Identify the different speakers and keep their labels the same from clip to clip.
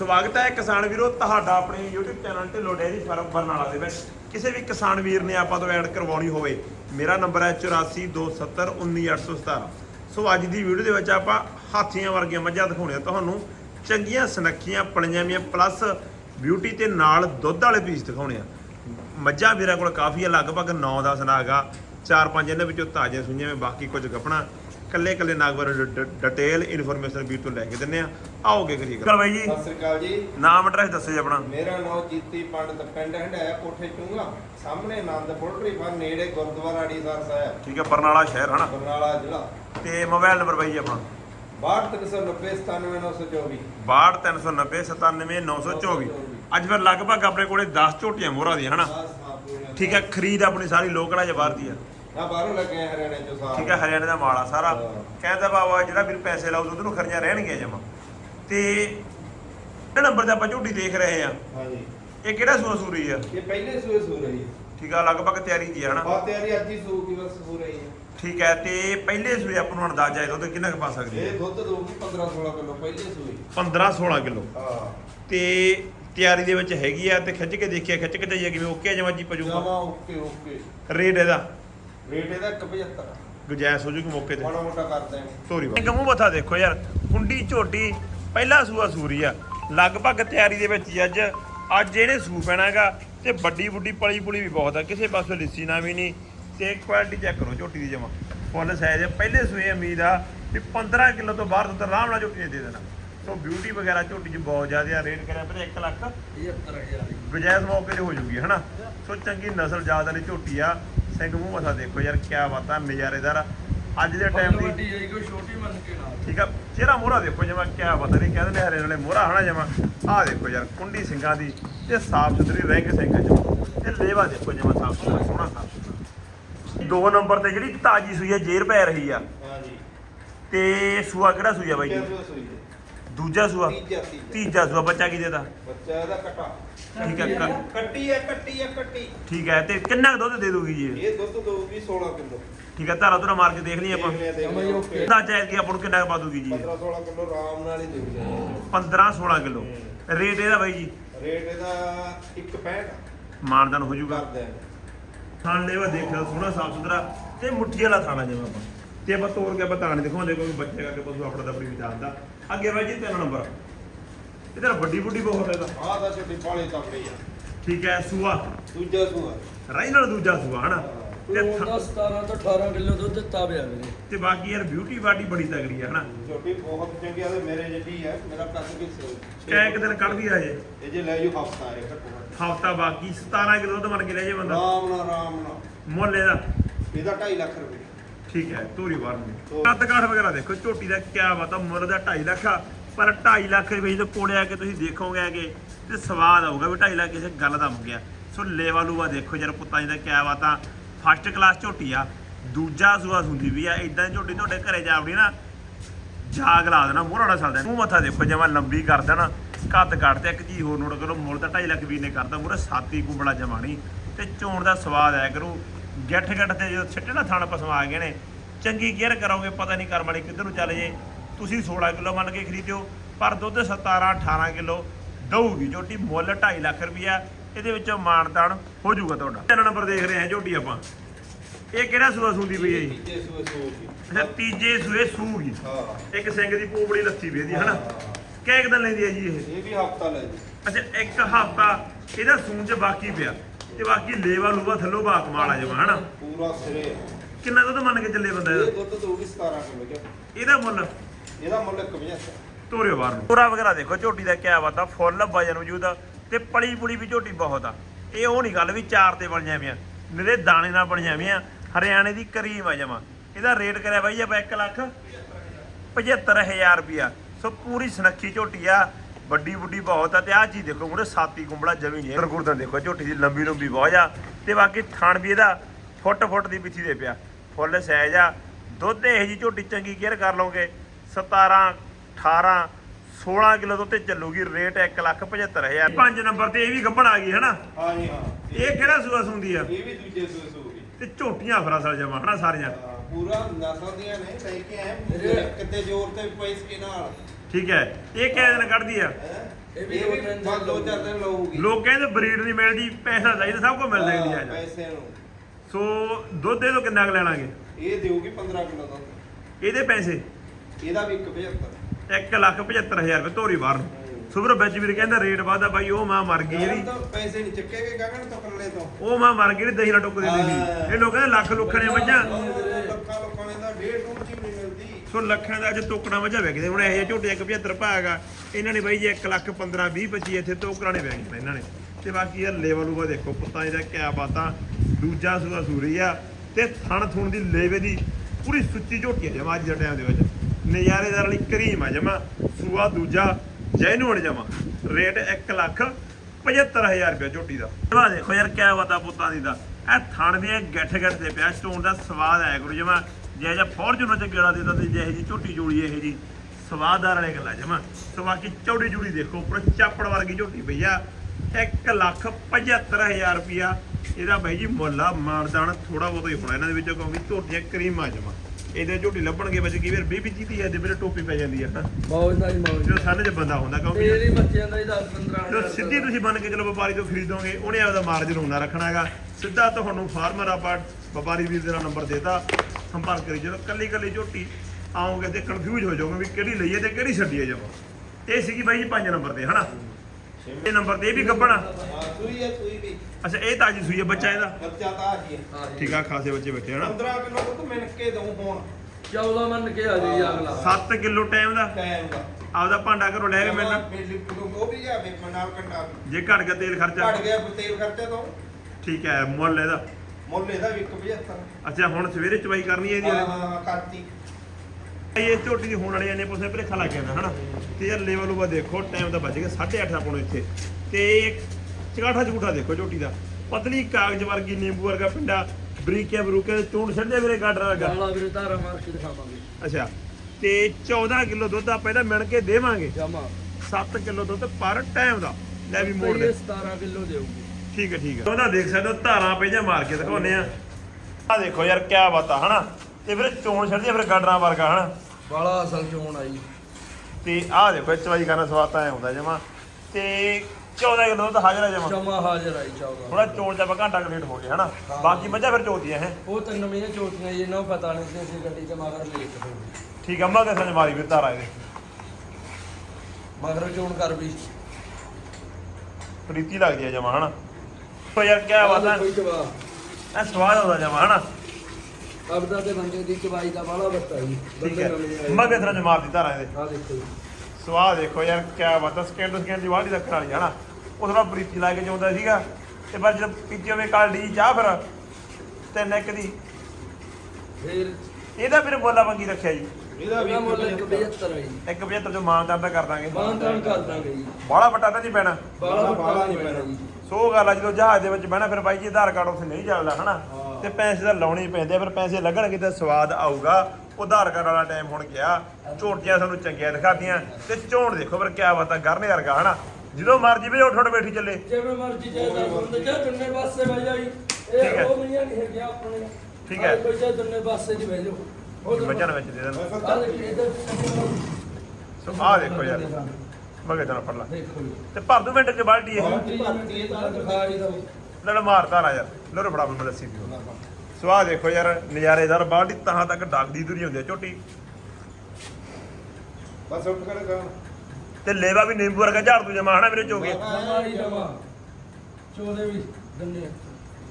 Speaker 1: ਸਵਾਗਤ ਹੈ ਕਿਸਾਨ ਵੀਰੋ, ਤੁਹਾਡਾ ਆਪਣੇ YouTube channel Dhillon dairy farm Barnala ਦੇ ਵਿੱਚ ਕਿਸੇ ਵੀ ਕਿਸਾਨ ਵੀਰ ਨੇ ਆਪਾਂ ਤੋਂ ਐਡ ਕਰਵਾਉਣੀ ਹੋਵੇ, ਮੇਰਾ ਨੰਬਰ ਹੈ 8427191817 ਸੋ ਅੱਜ ਦੀ ਵੀਡੀਓ ਦੇ ਵਿੱਚ ਆਪਾਂ ਹਾਥੀਆਂ ਵਰਗੀਆਂ ਮੱਝਾਂ ਦਿਖਾਉਣੀਆਂ ਤੁਹਾਨੂੰ ਚੰਗੀਆਂ, ਸਨੱਖੀਆਂ ਪਲੀਆਂ ਵੀਆਂ ਪਲੱਸ ਬਿਊਟੀ ਤੇ ਨਾਲ ਦੁੱਧ ਵਾਲੇ ਪੀਸ ਦਿਖਾਉਣੇ ਆ। ਮੱਝਾਂ ਵੀਰਾਂ ਕੋਲ ਕਾਫੀ ਆ, ਲਗਭਗ 9-10 ਨਾਗ ਆ। ਚਾਰ ਪੰਜ ਇਹਨਾਂ ਵਿੱਚੋਂ ਤਾਜ਼ੇ ਸੁਈਆਂ ਵਿੱਚ ਬਾਕੀ ਕੁਝ ਗੱਪਣਾ। ਕੱਲੇ ਕੱਲੇ ਨਾਗ ਬਾਰੇ ਡਿਟੇਲ ਇਨਫੋਰਮੇਸ਼ਨ ਵੀਰ ਤੋਂ ਲੈ ਕੇ ਦਿੰਨੇ ਆ। ਆਓਗੇ ਕਰੀ ਗੱਲ। ਬਾਈ ਜੀ।
Speaker 2: ਸਤਿ ਸ੍ਰੀ ਅਕਾਲ ਜੀ।
Speaker 1: ਨਾਮ ਐਡਰੈਸ ਦੱਸੋ ਜੀ ਆਪਣਾ।
Speaker 2: ਮੇਰਾ ਨਾਮ ਜੀਤੀ ਪੰਡਤ ਪਿੰਡ ਹੰਡਾਇਆ ਕੋਠੇ ਚੁੰਗਾ। ਸਾਹਮਣੇ ਆਨੰਦ ਪੋਲਟਰੀ ਫਾਰਮ ਨੇੜੇ ਗੁਰਦੁਆਰਾ ਅੜੀਸਰ ਸਾਹਿਬ।
Speaker 1: ਠੀਕ ਹੈ ਬਰਨਾਲਾ ਸ਼ਹਿਰ ਹਨਾ?
Speaker 2: ਬਰਨਾਲਾ ਜ਼ਿਲ੍ਹਾ।
Speaker 1: ਤੇ ਮੋਬਾਈਲ ਨੰਬਰ ਬਾਈ ਜੀ ਆਪਣਾ?
Speaker 2: 6390
Speaker 1: 62390 ਅੱਜ ਫਿਰ ਲਗਭਗ ਆਪਣੇ ਕੋਲੇ 10 ਝੋਟੀਆਂ ਮੋਹਰਾਂ ਦੀਆਂ ਹਨਾ? ਠੀਕ ਹੈ ਖਰੀਦ ਆਪਣੀ ਸਾਰੀ ਲੋਕੜਾ ਜਾਂ ਬਾਹਰ ਦੀ ਆ।
Speaker 2: ਨਾ ਬਾਹਰੋਂ ਲੱਗੇ ਆ ਹਰਿਆਣੇ ਚੋਂ ਸਾਹ
Speaker 1: ਠੀਕ ਹੈ ਹਰਿਆਣੇ ਦਾ ਮਾਲ ਆ ਸਾਰਾ। ਕਹਿੰਦਾ ਬਾਬਾ ਜਿਹੜਾ ਵੀਰ ਪੈਸੇ ਲਾਉ ਦੁੱਧ ਨੂੰ ਖਰਚਾ ਰਹਿਣਗੇ ਜਮਾ। ਤੇ ਇਹ ਨੰਬਰ ਤੇ ਆਪਾਂ ਝੋਟੀ ਦੇਖ ਰਹੇ ਆ
Speaker 2: ਹਾਂਜੀ।
Speaker 1: ਇਹ ਕਿਹੜਾ ਸੂਆ ਸੂਰੀ ਆ?
Speaker 2: ਇਹ ਪਹਿਲੇ ਸੂਏ ਸੂ ਰਹੀ ਹੈ
Speaker 1: ਠੀਕ ਆ ਲਗਭਗ ਤਿਆਰੀ ਦੀ ਆ ਹਨਾ?
Speaker 2: ਬਹੁਤ ਤਿਆਰੀ ਅੱਜ ਹੀ ਸੂ ਕੀ ਬਸ ਸੂ ਰਹੀ ਹੈ
Speaker 1: ਠੀਕ ਹੈ ਤੇ ਪਹਿਲੇ ਸੂਏ ਆਪਾਂ ਨੂੰ ਅੰਦਾਜ਼ਾ ਇਹਦਾ ਦੁੱਧ ਕਿੰਨਾ ਕੁ ਪਾ ਸਕਦੀ ਹੈ
Speaker 2: ਇਹ ਦੁੱਧ ਦਊਗੀ 15 16 ਕਿਲੋ ਪਹਿਲੇ ਸੂਈ
Speaker 1: 15 16 ਕਿਲੋ।
Speaker 2: ਹਾਂ।
Speaker 1: ਤੇ ਤਿਆਰੀ ਦੇ ਵਿੱਚ ਹੈਗੀ ਆ ਤੇ ਖਿੱਚ ਕੇ ਦੇਖਿਆ ਖਿੱਚ ਕੇ ਜਾਈਏ ਕਿਵੇਂ ਓਕੇ ਜਮਾ ਜੀ ਪਜੂਗਾ
Speaker 2: ਜਮਾ ਓਕੇ ਓਕੇ।
Speaker 1: ਰੇਟ ਇਹਦਾ?
Speaker 2: ਰੇਟ ਇਹਦਾ 175
Speaker 1: ਗੁਜਾਇਸ਼ ਹੋ ਜੂਗੀ ਮੌਕੇ ਤੇ।
Speaker 2: ਮਾੜਾ ਮੋਟਾ ਕਰਦੇ ਆ
Speaker 1: ਧੋਰੀ ਇੱਕ ਮੂੰਹ ਮੱਥਾ ਦੇਖੋ ਯਾਰ ਕੁੰਡੀ ਝੋਟੀ ਪਹਿਲਾ ਸੂਆ ਸੂਰੀ ਆ। ਲਗਭਗ ਤਿਆਰੀ ਦੇ ਵਿੱਚ ਹੀ ਅੱਜ। ਅੱਜ ਇਹਨੇ ਸੂ ਪੈਣਾਗਾ ਤੇ ਵੱਡੀ ਵੱਡੀ ਪਲੀ ਪੁਲੀ ਵੀ ਬਹੁਤ ਆ। ਕਿਸੇ ਪਾਸੋਂ ਲਿੱਸੀ ਨਾ ਵੀ ਨਹੀਂ। ਤੇ ਕੁਆਲਿਟੀ ਚੈੱਕ ਕਰੋ ਝੋਟੀ ਦੀ ਜਮਾ। ਫੁੱਲ ਸਾਈਜ਼ ਪਹਿਲੇ ਸੂਏ ਉਮੀਦ ਆ ਵੀ 15 ਕਿਲੋ ਤੋਂ ਬਾਹਰ ਦੁੱਧ ਆਰਾਮ ਨਾਲ ਝੋਟੀ ਦੇ ਦੇਣਾ। ਸੋ ਬਿਊਟੀ ਵਗੈਰਾ ਝੋਟੀ 'ਚ ਬਹੁਤ ਜ਼ਿਆਦਾ ਆ। ਰੇਟ ਕਰਿਆ ਪਤਾ 1 ਲੱਖ।
Speaker 2: 75000
Speaker 1: ਗੁਜਾਇਸ਼ ਮੌਕੇ ਤੇ ਹੋ ਜੂਗੀ, ਹਨਾ? ਸੋ ਚੰਗੀ ਨਸਲ ਜਾਤ ਵਾਲੀ ਝੋਟੀ ਆ। ਸਿੰਘ ਮੂੰਹ ਮਸਾ ਦੇਖੋ ਯਾਰ ਕੀ ਬਾਤਾਂ, ਨਜ਼ਾਰੇਦਾਰ ਆ। ਅੱਜ ਦੇ ਟਾਈਮ ਦੀ।
Speaker 2: ਵੱਡੀ ਜਾਈ ਕੋਈ ਛੋਟੀ ਮੰਨ ਕੇ ਨਾਲ।
Speaker 1: ਠੀਕ ਆ। ਚਿਹਰਾ ਮੋਹਰਾ ਦੇਖੋ ਜਮਾ ਕਿਆ ਪਤਾ ਨਹੀਂ ਕਹਿੰਦੇ ਨੇ ਹਰੇ ਨਾਲੇ ਮੋਹਰਾ ਹਨਾ ਜਮਾ ਆਹ ਦੇਖੋ ਯਾਰ ਕੁੰਡੀ ਸਿੰਘਾਂ ਦੀ ਤੇ ਸਾਫ਼ ਸੁਥਰੀ ਰਹਿ ਕੇ ਸਿੰਘ ਜਮਾ ਤੇ ਲੇਵਾ ਦੇਖੋ ਜਮਾ ਸਾਫ਼ ਸੁਥਰਾ ਸੋਹਣਾ ਸਾਫ਼ ਦੋ ਨੰਬਰ ਤੇ ਜਿਹੜੀ ਤਾਜੀ ਸੂਈ ਆ ਜੇਰ ਪੈ ਰਹੀ ਆ।
Speaker 2: ਹਾਂਜੀ।
Speaker 1: ਤੇ ਸੂਆ ਕਿਹੜਾ ਸੂਈ ਆ ਬਾਈ ਜੀ?
Speaker 2: ਹੈ
Speaker 1: ਦੂਜਾ ਸੂਆ?
Speaker 2: ਤੀਜਾ ਤੀਜਾ।
Speaker 1: ਤੀਜਾ ਸੂਆ ਬੱਚਾ ਕੀ ਦੇਦਾ?
Speaker 2: ਬੱਚਾ ਇਹਦਾ ਕਟਾ।
Speaker 1: ਠੀਕ ਹੈ ਕ-
Speaker 2: ਕੱਟੀ। ਹੈ ਕੱਟੀ ਹੈ ਕੱਟੀ
Speaker 1: ਠੀਕ ਹੈ ਤੇ ਕਿੰਨਾ ਕੁ ਦੁੱਧ ਦੇ ਦੂਗੀ ਜੀ ਇਹ?
Speaker 2: ਇਹ ਦੁੱਧ ਦਊਗੀ 16 ਕਿਲੋ।
Speaker 1: ਠੀਕ ਹੈ ਧਾਰਾ ਧੁਰਾ ਮਾਰ ਕੇ ਦੇਖ ਲਈ ਆਪਾਂ।
Speaker 2: ਜਮਾਈ ਓਕੇ।
Speaker 1: ਦਾ ਚਾਹੀਦਾ ਕਿ ਆਪਾਂ ਨੂੰ ਕਿੰਨਾ ਕੁ ਪਾ ਦੂਗੀ ਜੀ
Speaker 2: 15 16 ਕਿਲੋ ਆਰਾਮ ਨਾਲ ਹੀ ਦੇ ਦਊਗੀ
Speaker 1: 15 16 ਕਿਲੋ। ਰੇਟ ਇਹਦਾ ਬਾਈ ਜੀ?
Speaker 2: ਰੇਟ ਇਹਦਾ 165
Speaker 1: ਮਾਨਦਾਨ ਹੋ ਜਾਊਗਾ।
Speaker 2: ਕਰਦੇ ਆ।
Speaker 1: ਥਾਣ ਲੈਵਾ ਦੇਖਿਆ ਸੋਹਣਾ ਸਾਫ਼ ਸੁਥਰਾ ਤੇ ਮੁੱਠੀ ਵਾਲਾ ਥਾਣਾ ਜਿਵੇਂ ਆਪਾਂ। ਤੇ ਆਪਾਂ ਤੋੜ ਕੇ ਆਪਾਂ ਤਾਂ ਦਿਖਾਉਂਦੇ ਕੋਈ ਬੱਚੇ ਕਰਕੇ ਪਸ਼ੂ ਆਪਣਾ ਦਾ ਪ੍ਰੀਤ ਆਉਂਦਾ ਅੱਗੇ ਬਾਈ ਜੀ ਤਿੰਨ ਨੰਬਰ। ਇਹਦਾ ਵੱਡੀ ਵੱਡੀ ਬਹੁਤ ਹੈ ਇਹਦਾ
Speaker 2: ਆਹ ਦਾ ਛੋਟੀ ਪਾਲੀ ਤਕੜੀ ਆ।
Speaker 1: ਠੀਕ ਹੈ ਸੂਆ।
Speaker 2: ਦੂਜਾ ਸੂਆ।
Speaker 1: ਰਾਈ ਨਾਲ ਦੂਜਾ ਸੂਆ ਹਨਾ? ਤੇ ਥ-
Speaker 3: 17 ਤੋਂ 18 ਕਿਲੋ ਦੁੱਧ ਦਿੱਤਾ ਪਿਆ ਵੀਰੇ।
Speaker 1: ਤੇ ਬਾਕੀ ਯਾਰ ਬਿਊਟੀ ਬਾਡੀ ਬੜੀ ਤਗੜੀ ਹੈ ਹਨਾ?
Speaker 2: ਛੋਟੀ ਬਹੁਤ ਚੰਗੀ ਆ ਤੇ ਮੇਰੇ ਜਿੱਡੀ ਹੈ ਮੇਰਾ ਕੱਦ ਵੀ
Speaker 1: ਕਿਆ ਇੱਕ ਦਿਨ ਕੱਢਦੀ ਆ ਜੇ
Speaker 2: ਇਹ ਜੇ ਲੈ ਜੂ ਹਫਤਾ ਹੈ ਘੱਟੋ ਘੱਟ।
Speaker 1: ਹਫਤਾ ਬਾਕੀ 17 ਕਿਲੋ ਦੁੱਧ ਬਣ ਕੇ ਲੈ ਜੇ ਬੰਦਾ।
Speaker 2: ਆਰਾਮ ਨਾਲ ਆਰਾਮ ਨਾਲ।
Speaker 1: ਮੁੱਲ ਇਹਦਾ।
Speaker 2: ਇਹਦਾ 2.5 ਲੱਖ ਰੁਪਏ।
Speaker 1: ਠੀਕ ਹੈ, ਧੂਰੀ ਬਾਹਰ ਕੱਦ ਕਾਠ ਵਗੈਰਾ ਦੇਖੋ, ਝੋਟੀ ਦਾ ਕਿਆ ਬਾਤ ਆ, ਮੁੱਲ ਦਾ 2.5 ਲੱਖ ਆ। ਪਰ 2.5 ਲੱਖ ਰੁਪਏ ਦੇ ਕੋਲੇ ਆ ਕੇ ਤੁਸੀਂ ਦੇਖੋਗੇ ਕਿ, ਤੇ ਸਵਾਦ ਆਊਗਾ ਵੀ 2.5 ਲੱਖ ਕਿਸੇ ਗੱਲ ਦਾ ਮੁੱਕਿਆ ਸੋ ਲੇਵਾ ਲੂਆ ਦੇਖੋ ਯਾਰ ਪੁੱਤਾਂ ਦਾ ਕਿਆ ਬਾਤ ਆ ਫਸਟ ਕਲਾਸ ਝੋਟੀ ਆ, ਦੂਜਾ ਸੂਆ ਸੁੰਦੀ ਵੀ ਆ ਇਦਾਂ ਦੀ ਝੋਟੀ ਤੁਹਾਡੇ ਘਰੇ ਜਾਵੜੀ ਨਾ, ਜਾਗ ਲਾ ਦੇਣਾ ਮੋਹਰਾ ਨਾ ਚੱਲਦਾ ਮੂੰਹ ਮੱਥਾ ਦੇਖੋ, ਜਮਾ ਲੰਬੀ ਕਰ ਦੇਣਾ। ਕੱਦ ਕੱਟ ਤੇ ਇੱਕ ਚੀਜ਼ ਹੋਰ ਨੋਟ ਕਰੋ, ਮੁੱਲ ਤਾਂ 2.5 ਲੱਖ ਵੀਰ ਨੇ ਕਰਦਾ ਮੂਹਰੇ ਸਾਤੀ ਕੁੰਬੜਾ ਜਮਾਣੀ ਤੇ ਚੋਣ ਦਾ ਸਵਾਦ ਆਇਆ ਕਰੋ ਗਿੱਠ ਗਿੱਠ ਤੇ ਜਦੋਂ ਛਿੱਟੇ ਨਾ ਥਣ ਪਸਮਾ ਗਏ ਨੇ ਚੰਗੀ ਕੇਅਰ ਕਰੋਗੇ ਪਤਾ ਨਹੀਂ ਕਰਮ ਵਾਲੀ ਕਿੱਧਰ ਨੂੰ ਚੱਲ ਜੇ। ਤੁਸੀਂ 16 ਕਿਲੋ ਮੰਨ ਕੇ ਖਰੀਦਿਓ ਪਰ ਦੁੱਧ 17 18 ਕਿਲੋ ਦਊਗੀ ਝੋਟੀ ਮੁੱਲ 2.5 ਲੱਖ ਰੁਪਿਆ ਇਹਦੇ ਵਿੱਚੋਂ ਮਾਨਤਾਨ ਹੋ ਜਾਊਗਾ ਤੁਹਾਡਾ। ਤਿੰਨ ਨੰਬਰ ਦੇਖ ਰਹੇ ਹਾਂ ਝੋਟੀ ਆਪਾਂ। ਇਹ ਕਿਹੜਾ ਸੂਆ ਸੁੰਦੀ ਪਈ ਹੈ ਜੀ?
Speaker 2: ਤੀਜੇ ਸੂਏ ਸੂਏ
Speaker 1: ਅੱਛਾ ਤੀਜੇ ਸੂਏ ਸੂਗੀ।
Speaker 2: ਹਾਂ।
Speaker 1: ਇੱਕ ਸਿੰਘ ਦੀ ਪੂਬੜੀ ਲੱਥੀ ਵੀ ਇਹਦੀ ਹਨਾ? ਕਿਹ ਦਿਨ ਲੈਂਦੀ ਹੈ ਜੀ ਇਹ?
Speaker 2: ਇਹ ਵੀ ਹਫਤਾ ਲੈ ਜੀ।
Speaker 1: ਅੱਛਾ ਇੱਕ ਹਫਤਾ ਇਹਦਾ ਸੂਣ ਚ ਬਾਕੀ ਪਿਆ। ਤੇ ਬਾਕੀ ਲੇਵਾ ਲੂਵਾ ਥੱਲੋਂ ਬਾਤ ਮਾਲਾ ਜਮਾ ਹਨਾ?
Speaker 2: ਪੂਰਾ ਸਿਰੇ।
Speaker 1: ਕਿੰਨਾ ਦੁੱਧ ਮੰਨ ਕੇ ਚੱਲੇ ਬੰਦਾ
Speaker 2: ਇਹ
Speaker 1: ਇਹਦਾ
Speaker 2: ਦੁੱਧ ਦਊਗੀ 17 ਕਿਲੋ ਕਿਆ
Speaker 1: ਇਹਦਾ ਮੁੱਲ?
Speaker 2: ਇਹਦਾ ਮੁੱਲ 175
Speaker 1: ਤੋਰਿਓ ਬਾਹਰ ਨੂੰ। ਤੋਰਾ ਵਗੈਰਾ ਦੇਖੋ ਝੋਟੀ ਦਾ ਕਿਆ ਬਾਤ ਆ ਫੁੱਲ ਵਜਨ ਵਜੂਦ ਆ ਤੇ ਪਲੀ ਪੁਲੀ ਵੀ ਝੋਟੀ ਬਹੁਤ ਆ। ਇਹ ਉਹ ਨਹੀਂ ਗੱਲ ਵੀ ਚਾਰ ਤੇ ਬਣੀਆਂ ਵੀਆਂ ਨਿਰੇ ਦਾਣੇ ਨਾਲ ਬਣੀਆਂ ਵੀਆਂ ਹਰਿਆਣੇ ਦੀ ਕਰੀਮ ਆ। ਜਮਾ ਇਹਦਾ ਰੇਟ ਕਰਿਆ ਬਾਈ ਆਪਾਂ 1 ਲੱਖ 75000 ਰੁਪਿਆ ਸੋ ਪੂਰੀ ਸੁਨੱਖੀ ਝੋਟੀ ਆ ਵੱਡੀ ਵੱਡੀ ਬਹੁਤ ਆ ਤੇ ਆਹ ਚੀਜ਼ ਦੇਖੋ ਮੂਰੇ ਸਾਤੀ ਕੁੰਬੜਾ ਜਮੀ ਜੇ। ਗੁਰਗੁਰਦਾਂ ਦੇਖੋ ਝੋਟੀ ਦੀ ਲੰਬੀ ਲੰਬੀ ਬਹੁਤ ਆ। ਤੇ ਬਾਕੀ ਥਣ ਵੀ ਇਹਦਾ ਫੁੱਟ ਫੁੱਟ ਦੀ ਪਿੱਛੀ ਦੇ ਪਿਆ। ਫੁੱਲ ਸਾਈਜ਼ ਆ। ਦੁੱਧ ਇਹ ਜੀ ਝੋਟੀ ਚੰਗੀ ਕੇਅਰ ਕਰ ਲਓਗੇ। 17 18 16 ਕਿਲੋ ਦੁੱਧ ਤੇ ਚੱਲੂਗੀ। ਰੇਟ 175000 ਪੰਜ ਨੰਬਰ ਤੇ ਇਹ ਵੀ ਗੱਭਣ ਆ ਗਈ ਹੈਨਾ?
Speaker 2: ਹਾਂ ਜੀ ਹਾਂ।
Speaker 1: ਇਹ ਕਿਹੜਾ ਸੂਆ ਸੁੰਦੀ ਆ?
Speaker 2: ਇਹ ਵੀ ਦੂਜੇ ਸੂਏ ਸੂਗੀ
Speaker 1: ਤੇ ਝੋਟੀਆਂ ਫਰਾਸਲ ਜਮਾ ਹਨਾ ਸਾਰੀਆਂ?
Speaker 2: ਪੂਰਾ ਨਸਲ ਦੀਆਂ ਨੇ ਲੈ ਕੇ ਆਏ। ਕਿਤੇ ਜ਼ੋਰ ਤੇ ਪੈਸ ਕੇ ਨਾਲ।
Speaker 1: ਠੀਕ ਹੈ। ਇਹ ਕਿਹਦੇ ਦਿਨ ਕੱਢਦੀ ਆ?
Speaker 2: ਹੈਂ?
Speaker 3: ਇਹ ਵੀ
Speaker 2: ਇਹ
Speaker 3: ਦੋ
Speaker 2: ਵੀ
Speaker 3: ਤਿੰਨ
Speaker 2: ਪੰਜ ਦੋ ਚਾਰ ਦਿਨ ਲਊਗੀ।
Speaker 1: ਲੋਕ ਕਹਿੰਦੇ ਬਰੀਡ ਨਹੀਂ ਮਿਲਦੀ ਪੈਸਾ ਚਾਹੀਦਾ ਸਭ ਕੁਝ ਮਿਲਦਾ ਇੰਡੀਆ 'ਚ
Speaker 2: ਪੈਸੇ ਨੂੰ।
Speaker 1: ਸੋ ਦੁੱਧ ਦੇ ਤੋਂ ਕਿੰਨਾ ਕੁ ਲੈਣਾਗੇ
Speaker 2: ਇਹ ਦੇਊਗੀ 15 ਕਿਲੋ ਦੁੱਧ।
Speaker 1: ਇਹਦੇ ਪੈਸੇ?
Speaker 2: ਇਹਦਾ ਵੀ 175
Speaker 1: 1 ਲੱਖ 75000 ਰੁਪਏ ਧੋਰੀ ਬਾਹਰ ਨੂੰ। ਸੁਭਰ ਵਿੱਚ ਵੀਰ ਕਹਿੰਦਾ ਰੇਟ ਵਾਦਾ ਬਾਈ ਉਹ ਮਾਂ ਮਰ ਗਈ
Speaker 2: ਇਹਦੀ। ਤਾਂ ਪੈਸੇ ਨਹੀਂ ਚੱਕੇਗੇ ਗਗਨ ਤੋਂ ਕੱਲੇ ਤੋਂ।
Speaker 1: ਉਹ ਮਾਂ ਮਰ ਗਈ ਦਹੀਂ ਨਾਲ ਟੁੱਕ ਦਿੰਦੀ ਸੀ। ਇਹ ਲੋਕ ਕਹਿੰਦੇ ਲੱਖ ਲੁੱਖਣੇ ਮੱਝਾਂ।
Speaker 2: ਲੱਖਾਂ ਲੋਕਾਂ ਨੇ ਦਾ ਮਿਲਦੀ
Speaker 1: ਸੋ ਲੱਖਾਂ ਦਾ ਅੱਜ ਟੋਕਣਾ ਮੱਝਾਂ ਵਿਕਦੇ ਹੁਣ ਇਹ ਜਿਹੇ ਝੋਟੇ 175 ਭਾਗਾ ਇਹਨਾਂ ਨੇ ਬਾਈ ਜੀ 1 ਲੱਖ 15 20 25 ਇੱਥੇ ਟੋਕਰਾਂ ਨੇ ਵਿਕਦੇ ਇਹਨਾਂ ਨੇ। ਤੇ ਬਾਕੀ ਯਾਰ ਲੈਵਲ ਉਪਰ ਦੇਖੋ, ਪੁੱਤਾਂ ਇਹਦਾ ਕਿਆ ਬਾਤਾਂ। ਦੂਜਾ ਸੂਆ ਸੂਰੀ ਆ ਤੇ ਥਣ ਥੁਣ ਦੀ ਲੇਵੇ ਦੀ ਪੂਰੀ ਸੁੱਚੀ ਝੋਟੀ ਆ ਜਮਾ ਅੱਜ ਦੇ ਟਾਈਮ ਦੇ ਵਿੱਚ। ਨਜ਼ਾਰੇਦਾਰ ਵਾਲੀ ਕਰੀਮ ਆ ਜਮਾ, ਸੂਆ ਦੂਜਾ ਜੈਨੂਨ ਜਮਾ। ਰੇਟ 1 ਲੱਖ 75000 ਰੁਪਏ ਝੋਟੀ ਦਾ। ਆ ਦੇਖੋ ਯਾਰ ਕਿਆ ਬਾਤਾਂ ਪੁੱਤਾਂ ਦੀ ਦਾ। ਇਹ ਥਣ ਦੇ ਗੱਠ ਗੱਠ ਦੇ ਪਿਆ ਸਟੋਨ ਦਾ ਸਵਾਦ ਆਇਆ ਗੁਰੂ ਜਮਾ। ਜੇ ਜਿਹਾ ਫੋਰਚੂਨਰ ਚ ਗੇੜਾ ਦਿੱਤਾ ਤੇ ਜਿਹੇ ਜੀ ਝੋਟੀ ਜੋੜੀ ਇਹ ਜੀ ਸਵਾਦਦਾਰ ਵਾਲੇ ਗੱਲਾਂ ਜਮਾ। ਸੋ ਬਾਕੀ ਚੌੜੀ ਜੂੜੀ ਦੇਖੋ ਉੱਪਰ ਚਾਪੜ ਵਰਗੀ ਝੋਟੀ ਪਈ ਆ। 1 ਲੱਖ 75000 ਰੁਪਿਆ ਇਹਦਾ ਬਾਈ ਜੀ ਮੁੱਲ ਆ ਮਾਨਦਾਨ ਥੋੜਾ ਬਹੁਤਾ ਹੀ ਹੋਣਾ ਇਹਨਾਂ ਦੇ ਵਿੱਚੋਂ ਕਿਉਂਕਿ ਝੋਟੀਆਂ ਕਰੀਮਾਂ ਜਮਾ। ਇਹਦੇ ਝੋਟੀ ਲੱਭਣਗੇ ਵਿੱਚ ਕਈ ਵਾਰ 20 25 ਦੀ ਐ ਮੇਰੇ ਟੋਪੀ ਪੈ ਜਾਂਦੀ ਆ
Speaker 3: ਮੌਜ ਹੀ ਮੌਜ
Speaker 1: ਜਦੋਂ ਸਾਨੇ ਚ ਬੰਦਾ ਹੁੰਦਾ ਕਿਉਂਕਿ
Speaker 3: ਤੇਰੀ ਬੱਚਿਆਂ ਦਾ ਹੀ 10 15
Speaker 1: ਜਦੋਂ ਸਿੱਧੀ ਤੁਸੀਂ ਮੰਨ ਕੇ ਚਲੋ ਵਪਾਰੀ ਤੋਂ ਖਰੀਦੋਗੇ ਉਹਨੇ ਆਪਦਾ ਮਾਰਜਨ ਹੁੰਦਾ ਰੱਖਣਾ ਹੈਗਾ। ਸਿੱਧਾ ਤੁਹਾਨੂੰ ਫਾਰਮਰ ਆਪਾਂ ਵਪਾਰੀ ਵੀਰ ਦੇ ਨੰਬਰ ਦੇਤਾ। ਸੰਪਰਕ ਕਰੀ ਜਦੋਂ ਕੱਲੀ ਕੱਲੀ ਝੋਟੀ ਆਓਗੇ ਤੇ ਕਨਫਿਊਜ਼ ਹੋ ਜਾਓਗੇ ਵੀ ਕਿਹੜੀ ਲਈਏ ਤੇ ਕਿਹੜੀ ਛੱਡੀਏ ਜਮਾ ਇਹ ਸੀਗੀ ਬਾਈ ਜੀ 5 ਨੰਬਰ ਤੇ ਹਨਾ? ਇਹ ਨੰਬਰ ਤੇ ਇਹ ਵੀ ਗੱਬਣਾ।
Speaker 2: ਹਾਂ ਸੂਈ ਹੈ ਸੂਈ ਵੀ
Speaker 1: ਅੱਛਾ ਇਹ ਤਾਜੀ ਸੂਈ ਹੈ ਬੱਚਾ ਇਹਦਾ?
Speaker 2: ਬੱਚਾ ਤਾਂ ਆ। ਜੀ
Speaker 1: ਠੀਕ ਆ ਖਾਸੇ ਬੱਚੇ ਬੈਠੇ ਹਨਾ?
Speaker 2: 15 ਕਿਲੋ ਦੁੱਧ ਮਿਣ ਕੇ ਦਊ ਹੁਣ।
Speaker 3: 14 ਮੰਨ ਕੇ ਆ ਜੀ ਅਗਲਾ।
Speaker 1: 7 ਕਿਲੋ ਟਾਈਮ ਦਾ?
Speaker 2: ਟਾਈਮ ਦਾ।
Speaker 1: ਆਪਦਾ ਭਾਂਡਾ ਘਰੋਂ ਲੈ ਕੇ ਮੈਨੂੰ
Speaker 2: ਬਿਜਲੀ ਉਹ ਵੀ ਜਾਵੇ ਨਾਲ ਕੰਡਾ
Speaker 1: ਜੇ ਘਟ ਗਿਆ ਤੇਲ ਖਰਚਾ?
Speaker 2: ਘਟ ਗਿਆ ਤੇਲ ਖਰਚਾ ਤੋਂ
Speaker 1: ਠੀਕ ਹੈ ਮੁੱਲ ਇਹਦਾ।
Speaker 2: ਮੁੱਲ ਇਹਦਾ ਵੀ 175
Speaker 1: ਅੱਛਾ ਹੁਣ ਸਵੇਰੇ ਚਵਾਈ ਕਰਨੀ ਹੈ ਇਹਦੀ
Speaker 2: ਹਾਂ
Speaker 1: ਹਲੇ?
Speaker 2: ਹਾਂ ਕਰਤੀ।
Speaker 1: ਇਹ ਝੋਟੀ ਦੀ ਹੋਣ ਵਾਲੀ ਨੇ ਪੁੱਛੇ ਭਰੇਖਾ ਲੱਗ ਜਾਂਦਾ ਹਨਾ? ਤੇ ਯਾਰ ਲੈਵਲ ਉਹ ਦੇਖੋ ਟਾਈਮ ਤਾਂ ਵੱਜ ਗਿਆ 8:30 ਆਪਾਂ ਨੂੰ ਇੱਥੇ। ਤੇ ਚਗਾਠਾ ਚਗੂਠਾ ਦੇਖੋ ਝੋਟੀ ਦਾ। ਪਤਲੀ ਕਾਗਜ਼ ਵਰਗੀ ਨਿੰਬੂ ਵਰਗਾ ਪਿੰਡਾ ਬਰੀਕਿਆ ਬਰੂਕੇ ਦੇ ਚੂਣ ਛੱਡੇ ਵੀਰੇ ਗਾਡਰ ਵਰਗਾ।
Speaker 3: ਗਾਲਾ ਵੀਰੇ ਧਾਰਾ ਮਾਰ ਕੇ ਦਿਖਾਵਾਂਗੇ।
Speaker 1: ਅੱਛਾ ਤੇ 14 ਕਿਲੋ ਦੁੱਧ ਆਪਾਂ ਇਹਦਾ ਮਿਣ ਕੇ ਦੇਵਾਂਗੇ।
Speaker 3: ਜਮਾ।
Speaker 1: 7 ਕਿਲੋ ਦੁੱਧ ਪਰ ਟਾਈਮ ਦਾ। ਲੈ ਵੀ ਮੋੜ ਦੇ।
Speaker 3: 17 ਕਿਲੋ ਦੇਊਗੀ।
Speaker 1: ਠੀਕ ਹੈ ਠੀਕ ਹੈ। ਉਹਦਾ ਦੇਖ ਸਕਦੇ ਹੋ ਧਾਰਾਂ ਪਈਆਂ ਮਾਰ ਕੇ ਦਿਖਾਉਨੇ ਆ। ਆ ਦੇਖੋ ਯਾਰ ਕਿਆ ਬਾਤ ਆ ਹਨਾ? ਤੇ ਫਿਰ ਚੋਣ ਛੱਡਦੀ ਫਿਰ ਗਾਡਰਾਂ ਵਰਗਾ ਹਨਾ?
Speaker 3: ਬਾਲਾ ਅਸਲ ਚੋਣ ਆਈ
Speaker 1: ਤੇ ਆਹ ਦੇਖੋ ਚਵਾਈ ਕਰਨਾ ਸਵਾਦ ਤਾਂ ਹੁੰਦਾ ਜਮਾ। ਤੇ 14 ਕਿਲੋ ਦੁੱਧ ਹਾਜ਼ਰ ਹੈ ਜਮਾ।
Speaker 3: ਜਮਾ ਹਾਜ਼ਰ ਆਈ 14
Speaker 1: ਥੋੜਾ ਚੋਣ ਦਾ ਘੰਟਾ ਲੇਟ ਹੋ ਗਿਆ ਹਨਾ? ਬਾਕੀ ਮੱਝਾਂ ਫਿਰ ਚੋਦੀਆਂ ਹੈ?
Speaker 3: ਉਹ ਤਿੰਨ ਮਹੀਨੇ ਚੋਟੀਆਂ ਜੀ ਇਹਨਾਂ ਨੂੰ ਪਤਾ ਨਹੀਂ ਸੀ ਅਸੀਂ ਗੱਡੀ 'ਚ ਮਗਰ ਲੇਟ ਹੋ ਗਏ।
Speaker 1: ਠੀਕ ਆ ਮਾ ਕੇ ਸੰਜ ਮਾਰੀ ਫਿਰ ਧਾਰਾ ਇਹਦੇ
Speaker 3: ਮਗਰ ਚੋਣ ਕਰ ਵੀ।
Speaker 1: ਪ੍ਰੀਤੀ ਲੱਗਦੀ ਹੈ ਜਮਾ ਹਨਾ? ਤੋ ਯਾਰ ਕਿਆ ਬਾਤ ਹੈ
Speaker 3: ਕੋਈ ਜਵਾ
Speaker 1: ਇਹ ਸਵਾਦ ਆਉਂਦਾ ਜਮਾ ਹਨਾ?
Speaker 3: ਅਬਦਾ ਤੇ ਬੰਦੇ ਦੀ ਚਵਾਈ ਦਾ ਬਾਲਾ ਬੱਤਾ ਜੀ।
Speaker 1: ਠੀਕ ਹੈ। ਮਾ ਕੇ ਸੰਜ ਮਾਰਦੀ ਧਾਰਾ ਇਹਦੇ
Speaker 3: ਆ ਦੇਖੋ ਜੀ।
Speaker 1: ਸਵਾਦ ਦੇਖੋ ਯਾਰ ਕਿਆ ਬਾਤ ਹੈ ਸਕਿੰਟ ਸਕਿੰਟ ਦੀ ਵਾਢੀ ਰੱਖਣ ਵਾਲੀ ਹਨਾ? ਉਹ ਥੋੜਾ ਪ੍ਰੀਤੀ ਲਾ ਕੇ ਜਾਉਂਦਾ ਸੀਗਾ। ਤੇ ਪਰ ਜਦੋਂ ਪੀਤੀ ਹੋਵੇ ਕਾਲ ਡੀ ਚਾਹ ਫਿਰ ਤੇ ਨੈਕ ਦੀ।
Speaker 3: ਫੇਰ?
Speaker 1: ਇਹਦਾ ਫਿਰ ਬੋਲਾ ਮੰਗੀ ਰੱਖਿਆ ਜੀ?
Speaker 2: ਇਹਦਾ ਵੀ
Speaker 3: ਉਹਦਾ ਮੁੱਲ
Speaker 2: 175
Speaker 3: 175 ਹੈ ਜੀ।
Speaker 1: ਇੱਕ 75 ਜੋ ਮਾਨਦਾਰ ਦਾ ਕਰ ਦਾਂਗੇ।
Speaker 3: ਬਾਂਧਣ ਕਰ ਦਾਂਗੇ ਜੀ।
Speaker 1: ਬਾਹਲਾ ਵੱਟਾ ਤਾਂ ਨਹੀਂ ਪੈਣਾ।
Speaker 3: ਬਾਲਾ ਬਾਲਾ ਨਹੀਂ ਪੈਣਾ ਜੀ।
Speaker 1: ਸੋ ਗੱਲ ਆ ਜਦੋਂ ਜਹਾਜ਼ ਦੇ ਵਿੱਚ ਬਹਿਣਾ ਫਿਰ ਬਾਈ ਜੀ ਆਧਾਰ ਕਾਰਡ ਉੱਥੇ ਨਹੀਂ ਚੱਲਦਾ ਹਨਾ? ਤੇ ਪੈਸੇ ਤਾਂ ਲਾਉਣੇ ਹੀ ਪੈਂਦੇ ਆ, ਫਿਰ ਪੈਸੇ ਲੱਗਣਗੇ ਤੇ ਸਵਾਦ ਆਊਗਾ। ਉਹ ਆਧਾਰ ਕਾਰਡ ਵਾਲਾ ਟਾਈਮ ਹੁਣ ਗਿਆ। ਝੋਟੀਆਂ ਸਾਨੂੰ ਚੰਗੀਆਂ ਦਿਖਾਤੀਆਂ। ਤੇ ਝੋਣ ਦੇਖੋ ਫਿਰ ਕਿਆ ਬਾਤ ਆ ਗਰਨੇ ਵਰਗਾ ਹਨਾ? ਜਦੋਂ ਮਰਜ਼ੀ ਵੀ ਉੱਠ ਉੱਠ ਬੈਠੀ ਚੱਲੇ।
Speaker 3: ਜਿਵੇਂ ਮਰਜ਼ੀ ਚਾਹੇ ਦਸ ਬੰਦੇ ਚਾਹੇ ਦੁੰਨੇ ਪਾਸੇ ਬਹਿ ਜਾਈ। ਇਹ ਉਹ ਨਹੀਂ ਨਹੀਂ ਹੈਗੇ ਆਪਣੇ।
Speaker 1: ਠੀਕ ਹੈ।
Speaker 3: ਕੋਈ ਚਾਹੇ ਦੁੰਨੇ ਪਾਸੇ ਚ ਬਹਿ ਜਾਓ। ਉਹ
Speaker 1: ਬੱਚਿਆਂ ਵਿੱਚ ਦੇ ਦੇਣ। ਸੋ ਆਹ ਦੇਖੋ ਯਾਰ। ਮਗੇ ਤਨ ਫੜ ਲਾ।
Speaker 3: ਦੇਖੋ ਜੀ।
Speaker 1: ਤੇ ਭਰ ਦੂ ਮਿੰਟ ਚ ਬਾਲਟੀ ਇਹ।
Speaker 3: ਬਾਲਟੀ ਤਾਂ ਦਿਖਾ ਹੀ
Speaker 1: ਲੜ ਮਾਰਦਾ ਰਾ ਯਾਰ। ਲੜ ਫੜਾ ਮੈਨੂੰ ਲੱਸੀ ਪੀਓ ਸੋ ਆਹ ਦੇਖੋ ਯਾਰ ਨਜ਼ਾਰੇਦਾਰ ਬਾਲਟੀ ਤਾਂ ਤੱਕ ਡਾਕਦੀ ਤੁਰੀ ਹੁੰਦੀ ਆ ਝੋਟੀ।
Speaker 2: ਬਸ ਉੱਠ ਖੜ ਗਾ
Speaker 1: ਤੇ ਲੇਵਾ ਵੀ ਨਿੰਬੂ ਵਰਗਾ ਝਾੜ ਦੂ ਜਮਾ ਹਨਾ ਮੇਰੇ ਚੋਗੇ
Speaker 3: ਹੀ ਚੋਦੇ ਵੀ ਦੰਨੇ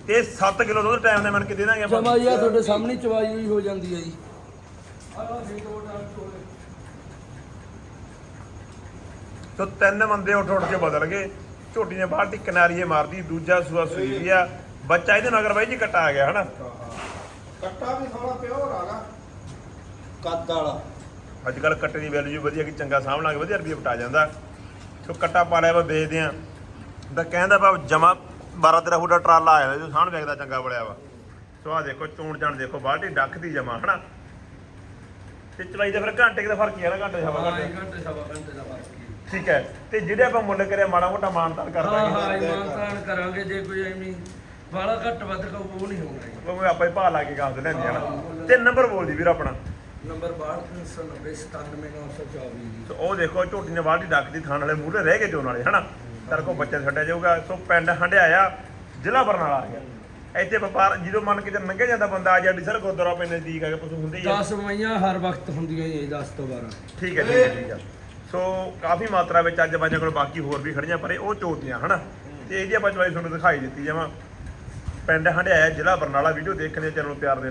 Speaker 1: ਤੇ 7 ਕਿਲੋ ਦੁੱਧ ਟਾਈਮ ਦੇ ਮਨ ਕੇ ਦੇ ਦਾਂਗੇ ਆਪਾਂ।
Speaker 3: ਜਮਾ ਹੀ ਆ ਤੁਹਾਡੇ ਸਾਹਮਣੇ ਚਵਾਈ ਹੋਈ ਹੋ ਜਾਂਦੀ ਹੈ ਜੀ। ਆਹ ਦੇਖੋ ਤਾਂ
Speaker 1: ਤਿੰਨ ਬੰਦੇ ਉੱਠ ਉੱਠ ਕੇ ਬਦਲ ਗਏ। ਝੋਟੀ ਨੇ ਬਾਲਟੀ ਕਿਨਾਰੀਏ ਮਾਰਦੀ ਦੂਜਾ ਸੂਆ ਸੂਈ ਵੀ ਆ ਬੱਚਾ ਇਹਦੇ ਮਗਰ ਬਾਈ ਜੀ ਕੱਟਾ ਆ ਗਿਆ ਹਨਾ?
Speaker 2: ਕੱਟਾ ਵੀ ਥੋੜਾ ਪਿਓਰ ਆਗਾ ਕੱਦ ਵਾਲਾ।
Speaker 1: ਅੱਜ ਕੱਲ ਕੱਟੇ ਦੀ ਵੈਲਿਊ ਵਧੀਆ ਕਿ ਚੰਗਾ ਸਾਹਮਣਾ ਵਧੀਆ ਰੁਪਏ ਪਟਾ ਜਾਂਦਾ। ਸੋ ਕੱਟਾ ਪਾ ਲਿਆ ਵਾ ਵੇਚਦੇ ਆ ਤਾਂ ਕਹਿੰਦਾ ਬਾ ਜਮਾ 12 13 ਫੁੱਟ ਦਾ ਟਰਾਲਾ ਆਇਆ ਜੋ ਸਾਹਣ ਵੇਖਦਾ ਚੰਗਾ ਬੜਿਆ ਵਾ। ਸੋ ਆ ਦੇਖੋ ਚੂਣ ਚਾਣ ਦੇਖੋ ਬਾਲਟੀ ਡੱਕਦੀ ਜਮਾ ਹਨਾ? ਤੇ ਚਵਾਈ ਦਾ ਫਿਰ ਘੰਟੇ ਦਾ ਫ਼ਰਕ ਹੀ ਆ ਨਾ ਘੰਟੇ ਸਵਾ ਘੰਟੇ
Speaker 3: ਸਵਾ ਘੰਟੇ ਦਾ ਫ਼ਰਕ।
Speaker 1: ਠੀਕ ਹੈ। ਤੇ ਜਿਹੜੇ ਆਪਾਂ ਮੁੱਲ ਕਰਿਆ ਮਾੜਾ ਮੋਟਾ ਮਾਨਤਾਨ ਕਰ
Speaker 3: ਹਾਂ
Speaker 1: ਦਾਂਗੇ।
Speaker 3: ਹਾਂ ਇਮਾਨਤਾਨ ਕਰਾਂਗੇ ਜੇ ਕੋਈ ਐਵੇਂ ਬਾਲਾ ਘੱਟ ਵੱਧ ਕਹੂ ਉਹ ਨਹੀਂ ਹੋਣਾ ਜੀ।
Speaker 1: ਉਹ ਆਪਾਂ ਹੀ ਭਾਅ ਲਾ ਕੇ ਗਾਂ ਤੇ ਲੈਂਦੇ ਆ ਨਾ। ਤੇ ਨੰਬਰ ਬੋਲ ਦੀ ਵੀਰ ਆਪਣਾ।
Speaker 3: ਨੰਬਰ 6290 ਜੀ।
Speaker 1: ਸੋ ਉਹ ਦੇਖੋ ਝੋਟੀ ਨੇ ਬਾਲਟੀ ਡੱਕ ਦੀ ਥਾਣ ਵਾਲੇ ਮੂਹਰੇ ਰਹਿ ਗਏ ਚੋਣ ਵਾਲੇ ਹਨਾ? ਤੇਰੇ ਕੋਲ ਬੱਚਾ ਛੱਡਿਆ ਜਾਊਗਾ ਸੋ ਪਿੰਡ ਹੰਡਿਆਇਆ ਜ਼ਿਲ੍ਹਾ ਬਰਨਾਲਾ ਆ ਗਿਆ। ਇੱਥੇ ਵਪਾਰ ਜਦੋਂ ਮੰਨ ਕੇ ਜੇ ਲੰਘਿਆ ਜਾਂਦਾ ਬੰਦਾ ਆ ਜਾਂਦੀ ਸਰ ਗੁਰਦੁਆਰਾ ਪੈ ਨਜ਼ਦੀਕ ਆ ਕੇ ਪਸ਼ੂ ਹੁੰਦੇ ਹੀ ਆ।
Speaker 3: 10 ਮਈਆਂ ਹਰ ਵਕਤ ਹੁੰਦੀਆਂ ਜੀ 10 ਤੋਂ 12
Speaker 1: ਠੀਕ ਹੈ ਠੀਕ ਹੈ ਠੀਕ ਹੈ। ਸੋ ਕਾਫੀ ਮਾਤਰਾ ਵਿੱਚ ਅੱਜ ਬਾਈਆਂ ਕੋਲ ਬਾਕੀ ਹੋਰ ਵੀ ਖੜੀਆਂ ਪਰ ਇਹ ਉਹ ਚੋਤੀਆਂ ਹਨਾ? ਤੇ ਇਹਦੀ ਆਪਾਂ ਚਵਾਈ ਤੁਹਾਨੂੰ ਦਿਖਾਈ ਦਿੱਤੀ, ਜਾਵਾਂ ਪਿੰਡ ਹੰਡਿਆਇਆ ਜ਼ਿਲ੍ਹਾ ਬਰਨਾਲਾ ਵੀਡੀਓ ਦੇਖਣ ਦੇ, ਚੈਨਲ ਨੂੰ ਪਿਆਰ ਦੇਣ